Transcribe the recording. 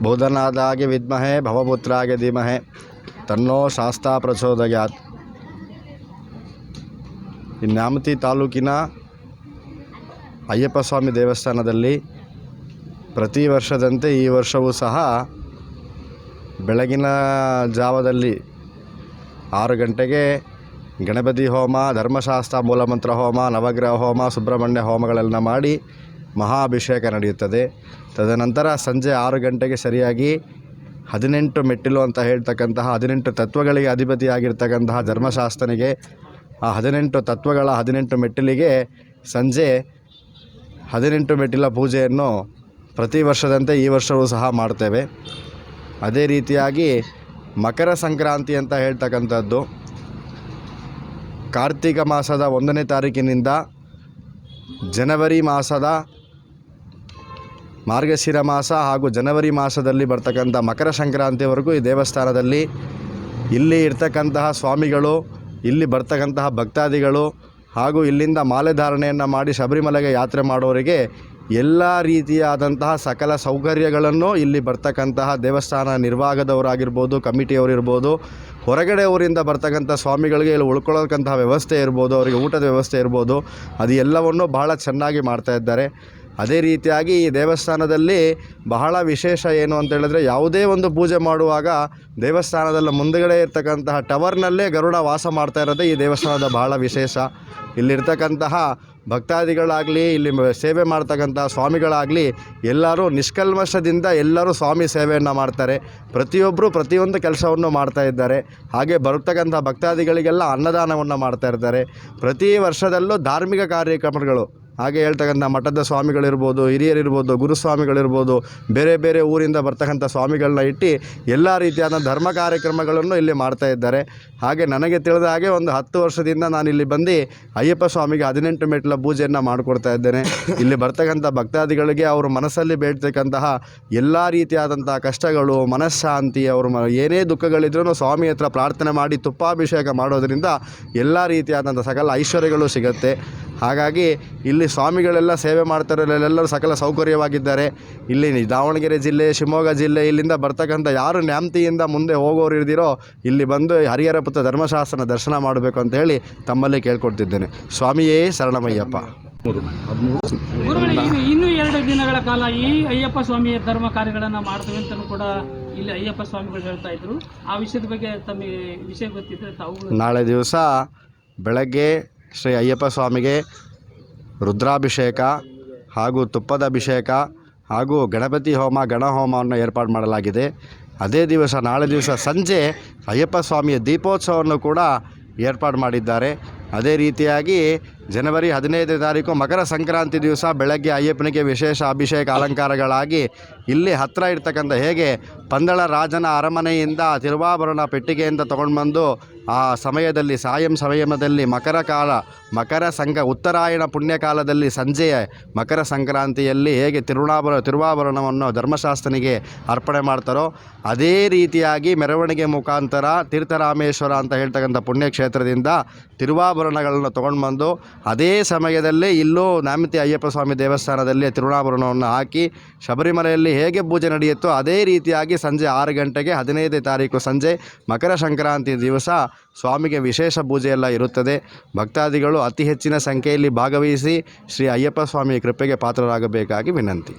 ಬೋಧನಾದಾಗೆ ವಿದ್ಮಹೆ, ಭವಪುತ್ರಾಗೆ ಧೀಮಹೆ. ತನ್ನೋ ಶಾಸ್ತಾ ಪ್ರಚೋದಯಾತ್. ಈ ನ್ಯಾಮತಿ ತಾಲೂಕಿನ ಅಯ್ಯಪ್ಪ ಸ್ವಾಮಿ ದೇವಸ್ಥಾನದಲ್ಲಿ ಪ್ರತಿ ವರ್ಷದಂತೆ ಈ ವರ್ಷವೂ ಸಹ ಬೆಳಗಿನ ಜಾವದಲ್ಲಿ ಆರು ಗಂಟೆಗೆ ಗಣಪತಿ ಹೋಮ, ಧರ್ಮಶಾಸ್ತ್ರ ಮೂಲಮಂತ್ರ ಹೋಮ, ನವಗ್ರಹ ಹೋಮ, ಸುಬ್ರಹ್ಮಣ್ಯ ಹೋಮಗಳೆಲ್ಲ ಮಾಡಿ ಮಹಾಭಿಷೇಕ ನಡೆಯುತ್ತದೆ. ತದನಂತರ ಸಂಜೆ ಆರು ಗಂಟೆಗೆ ಸರಿಯಾಗಿ ಹದಿನೆಂಟು ಮೆಟ್ಟಿಲು ಅಂತ ಹೇಳ್ತಕ್ಕಂತಹ ಹದಿನೆಂಟು ತತ್ವಗಳಿಗೆ ಅಧಿಪತಿಯಾಗಿರ್ತಕ್ಕಂತಹ ಧರ್ಮಶಾಸ್ತ್ರನಿಗೆ, ಆ ಹದಿನೆಂಟು ತತ್ವಗಳ ಹದಿನೆಂಟು ಮೆಟ್ಟಿಲಿಗೆ ಸಂಜೆ ಹದಿನೆಂಟು ಮೆಟ್ಟಿಲ ಪೂಜೆಯನ್ನು ಪ್ರತಿ ವರ್ಷದಂತೆ ಈ ವರ್ಷವೂ ಸಹ ಮಾಡ್ತೇವೆ. ಅದೇ ರೀತಿಯಾಗಿ ಮಕರ ಸಂಕ್ರಾಂತಿ ಅಂತ ಹೇಳ್ತಕ್ಕಂಥದ್ದು, ಕಾರ್ತಿಕ ಮಾಸದ ಒಂದನೇ ತಾರೀಕಿನಿಂದ ಜನವರಿ ಮಾಸದ ಮಾರ್ಗಶಿರ ಮಾಸ ಹಾಗೂ ಜನವರಿ ಮಾಸದಲ್ಲಿ ಬರ್ತಕ್ಕಂಥ ಮಕರ ಸಂಕ್ರಾಂತಿವರೆಗೂ ಈ ದೇವಸ್ಥಾನದಲ್ಲಿ ಇಲ್ಲಿ ಇರ್ತಕ್ಕಂತಹ ಸ್ವಾಮಿಗಳು, ಇಲ್ಲಿ ಬರ್ತಕ್ಕಂತಹ ಭಕ್ತಾದಿಗಳು ಹಾಗೂ ಇಲ್ಲಿಂದ ಮಾಲೆ ಧಾರಣೆಯನ್ನು ಮಾಡಿ ಶಬರಿಮಲೆಗೆ ಯಾತ್ರೆ ಮಾಡೋರಿಗೆ ಎಲ್ಲ ರೀತಿಯಾದಂತಹ ಸಕಲ ಸೌಕರ್ಯಗಳನ್ನು ಇಲ್ಲಿ ಬರ್ತಕ್ಕಂತಹ ದೇವಸ್ಥಾನ ನಿರ್ವಾಹಕದವರಾಗಿರ್ಬೋದು ಕಮಿಟಿಯವರಿರ್ಬೋದು ಹೊರಗಡೆ ಊರಿಂದ ಬರ್ತಕ್ಕಂಥ ಸ್ವಾಮಿಗಳಿಗೆ ಇಲ್ಲಿ ಉಳ್ಕೊಳ್ಳೋಕ್ಕಂತಹ ವ್ಯವಸ್ಥೆ ಇರ್ಬೋದು, ಅವರಿಗೆ ಊಟದ ವ್ಯವಸ್ಥೆ ಇರ್ಬೋದು, ಅದು ಎಲ್ಲವನ್ನು ಬಹಳ ಚೆನ್ನಾಗಿ ಮಾಡ್ತಾ ಇದ್ದಾರೆ. ಅದೇ ರೀತಿಯಾಗಿ ಈ ದೇವಸ್ಥಾನದಲ್ಲಿ ಬಹಳ ವಿಶೇಷ ಏನು ಅಂತ ಹೇಳಿದ್ರೆ ಯಾವುದೇ ಒಂದು ಪೂಜೆ ಮಾಡುವಾಗ ದೇವಸ್ಥಾನದಲ್ಲಿ ಮುಂದುಗಡೆ ಇರ್ತಕ್ಕಂತಹ ಟವರ್ನಲ್ಲೇ ಗರುಡ ವಾಸ ಮಾಡ್ತಾ ಇರೋದೇ ಈ ದೇವಸ್ಥಾನದ ಬಹಳ ವಿಶೇಷ. ಇಲ್ಲಿರ್ತಕ್ಕಂತಹ ಭಕ್ತಾದಿಗಳಾಗಲಿ, ಇಲ್ಲಿ ಸೇವೆ ಮಾಡ್ತಕ್ಕಂಥ ಸ್ವಾಮಿಗಳಾಗಲಿ ಎಲ್ಲರೂ ನಿಷ್ಕಲ್ಮಶದಿಂದ ಎಲ್ಲರೂ ಸ್ವಾಮಿ ಸೇವೆಯನ್ನು ಮಾಡ್ತಾರೆ. ಪ್ರತಿಯೊಬ್ಬರು ಪ್ರತಿಯೊಂದು ಕೆಲಸವನ್ನು ಮಾಡ್ತಾ ಇದ್ದಾರೆ. ಹಾಗೆ ಬರ್ತಕ್ಕಂಥ ಭಕ್ತಾದಿಗಳಿಗೆಲ್ಲ ಅನ್ನದಾನವನ್ನು ಮಾಡ್ತಾ ಇರ್ತಾರೆ. ಪ್ರತಿ ವರ್ಷದಲ್ಲೂ ಧಾರ್ಮಿಕ ಕಾರ್ಯಕ್ರಮಗಳು ಹಾಗೆ ಹೇಳ್ತಕ್ಕಂಥ ಮಠದ ಸ್ವಾಮಿಗಳಿರ್ಬೋದು, ಹಿರಿಯರಿರ್ಬೋದು, ಗುರುಸ್ವಾಮಿಗಳಿರ್ಬೋದು, ಬೇರೆ ಬೇರೆ ಊರಿಂದ ಬರ್ತಕ್ಕಂಥ ಸ್ವಾಮಿಗಳನ್ನ ಇಟ್ಟು ಎಲ್ಲ ರೀತಿಯಾದ ಧರ್ಮ ಕಾರ್ಯಕ್ರಮಗಳನ್ನು ಇಲ್ಲಿ ಮಾಡ್ತಾ ಇದ್ದಾರೆ. ಹಾಗೆ ನನಗೆ ತಿಳಿದ ಹಾಗೆ ಒಂದು ಹತ್ತು ವರ್ಷದಿಂದ ನಾನು ಇಲ್ಲಿ ಬಂದು ಅಯ್ಯಪ್ಪ ಸ್ವಾಮಿಗೆ ಹದಿನೆಂಟು ಮೆಟ್ಲ ಪೂಜೆಯನ್ನು ಮಾಡಿಕೊಡ್ತಾ ಇದ್ದೇನೆ. ಇಲ್ಲಿ ಬರ್ತಕ್ಕಂಥ ಭಕ್ತಾದಿಗಳಿಗೆ ಅವರು ಮನಸ್ಸಲ್ಲಿ ಬೇಡ್ತಕ್ಕಂತಹ ಎಲ್ಲ ರೀತಿಯಾದಂಥ ಕಷ್ಟಗಳು, ಮನಃಶಾಂತಿ, ಅವರು ಏನೇ ದುಃಖಗಳಿದ್ರೂ ಸ್ವಾಮಿ ಹತ್ರ ಪ್ರಾರ್ಥನೆ ಮಾಡಿ ತುಪ್ಪಾಭಿಷೇಕ ಮಾಡೋದರಿಂದ ಎಲ್ಲ ರೀತಿಯಾದಂಥ ಸಕಲ ಐಶ್ವರ್ಯಗಳು ಸಿಗುತ್ತೆ. ಹಾಗಾಗಿ ಇಲ್ಲಿ ಸ್ವಾಮಿಗಳೆಲ್ಲ ಸೇವೆ ಮಾಡ್ತಾರಲ್ಲೆಲ್ಲರೂ ಸಕಲ ಸೌಕರ್ಯವಾಗಿದ್ದಾರೆ. ಇಲ್ಲಿ ದಾವಣಗೆರೆ ಜಿಲ್ಲೆ ಶಿವಮೊಗ್ಗ ಜಿಲ್ಲೆ ಇಲ್ಲಿಂದ ಬರ್ತಕ್ಕಂಥ ಯಾರು ನ್ಯಾಮ್ತಿಯಿಂದ ಮುಂದೆ ಹೋಗೋರು ಇರ್ದಿರೋ ಇಲ್ಲಿ ಬಂದು ಹರಿಹರ ಪುತ್ರ ಧರ್ಮಶಾಸ್ತ್ರನ ದರ್ಶನ ಮಾಡಬೇಕು ಅಂತ ಹೇಳಿ ತಮ್ಮಲ್ಲಿ ಕೇಳ್ಕೊಡ್ತಿದ್ದೇನೆ. ಸ್ವಾಮಿಯೇ ಶರಣಮಯ್ಯಪ್ಪ. ಇನ್ನೂ ಎರಡು ದಿನಗಳ ಕಾಲ ಈ ಅಯ್ಯಪ್ಪ ಸ್ವಾಮಿಯ ಧರ್ಮ ಕಾರ್ಯಗಳನ್ನು ಮಾಡ್ತೇವೆ ಅಂತ ಕೂಡ ಇಲ್ಲಿ ಅಯ್ಯಪ್ಪ ಸ್ವಾಮಿಗಳು ಹೇಳ್ತಾ ಇದ್ರು. ಆ ವಿಷಯದ ಬಗ್ಗೆ ತಮಗೆ ವಿಷಯ ಗೊತ್ತಿದ್ರೆ ತಾವು ನಾಳೆ ದಿವಸ ಬೆಳಗ್ಗೆ ಶ್ರೀ ಅಯ್ಯಪ್ಪ ಸ್ವಾಮಿಗೆ ರುದ್ರಾಭಿಷೇಕ ಹಾಗೂ ತುಪ್ಪದ ಅಭಿಷೇಕ ಹಾಗೂ ಗಣಪತಿ ಹೋಮ ಗಣಹೋಮವನ್ನು ಏರ್ಪಾಡು ಮಾಡಲಾಗಿದೆ. ಅದೇ ದಿವಸ, ನಾಳೆ ದಿವಸ ಸಂಜೆ ಅಯ್ಯಪ್ಪ ಸ್ವಾಮಿಯ ದೀಪೋತ್ಸವವನ್ನು ಕೂಡ ಏರ್ಪಾಡು ಮಾಡಿದ್ದಾರೆ. ಅದೇ ರೀತಿಯಾಗಿ ಜನವರಿ ಹದಿನೈದನೇ ತಾರೀಕು ಮಕರ ಸಂಕ್ರಾಂತಿ ದಿವಸ ಬೆಳಗ್ಗೆ ಅಯ್ಯಪ್ಪನಿಗೆ ವಿಶೇಷ ಅಭಿಷೇಕ ಅಲಂಕಾರಗಳಾಗಿ ಇಲ್ಲಿ ಹತ್ತಿರ ಇರ್ತಕ್ಕಂಥ ಹೇಗೆ ಪಂದಳ ರಾಜನ ಅರಮನೆಯಿಂದ ತಿರುವಾಭರಣ ಪೆಟ್ಟಿಗೆಯಿಂದ ತಗೊಂಡು ಬಂದು ಆ ಸಮಯದಲ್ಲಿ ಸಾಯಂ ಸಮಯದಲ್ಲಿ ಮಕರ ಕಾಲ, ಮಕರ ಸಂಕ, ಉತ್ತರಾಯಣ ಪುಣ್ಯಕಾಲದಲ್ಲಿ ಸಂಜೆಯ ಮಕರ ಸಂಕ್ರಾಂತಿಯಲ್ಲಿ ಹೇಗೆ ತಿರುಣಾಭರ, ತಿರುವಾಭರಣವನ್ನು ಧರ್ಮಶಾಸ್ತ್ರನಿಗೆ ಅರ್ಪಣೆ ಮಾಡ್ತಾರೋ ಅದೇ ರೀತಿಯಾಗಿ ಮೆರವಣಿಗೆ ಮುಖಾಂತರ ತೀರ್ಥರಾಮೇಶ್ವರ ಅಂತ ಹೇಳ್ತಕ್ಕಂಥ ಪುಣ್ಯಕ್ಷೇತ್ರದಿಂದ ತಿರುವಾಭರಣಗಳನ್ನು ತೊಗೊಂಡು ಬಂದು ಅದೇ ಸಮಯದಲ್ಲೇ ಇಲ್ಲೂ ನ್ಯಾಮತಿ ಅಯ್ಯಪ್ಪ ಸ್ವಾಮಿ ದೇವಸ್ಥಾನದಲ್ಲಿ ತಿರುಣಾಭರಣವನ್ನು ಹಾಕಿ ಶಬರಿಮಲೆಯಲ್ಲಿ ಹೇಗೆ ಪೂಜೆ ನಡೆಯುತ್ತೋ ಅದೇ ರೀತಿಯಾಗಿ ಸಂಜೆ ಆರು ಗಂಟೆಗೆ ಹದಿನೈದನೇ ತಾರೀಕು ಸಂಜೆ ಮಕರ ಸಂಕ್ರಾಂತಿ ದಿವಸ ಸ್ವಾಮಿಗೆ ವಿಶೇಷ ಪೂಜೆಯೆಲ್ಲ ಇರುತ್ತದೆ. ಭಕ್ತಾದಿಗಳು ಅತಿ ಹೆಚ್ಚಿನ ಸಂಖ್ಯೆಯಲ್ಲಿ ಭಾಗವಹಿಸಿ ಶ್ರೀ ಅಯ್ಯಪ್ಪ ಸ್ವಾಮಿಯ ಕೃಪೆಗೆ ಪಾತ್ರರಾಗಬೇಕಾಗಿ ವಿನಂತಿ.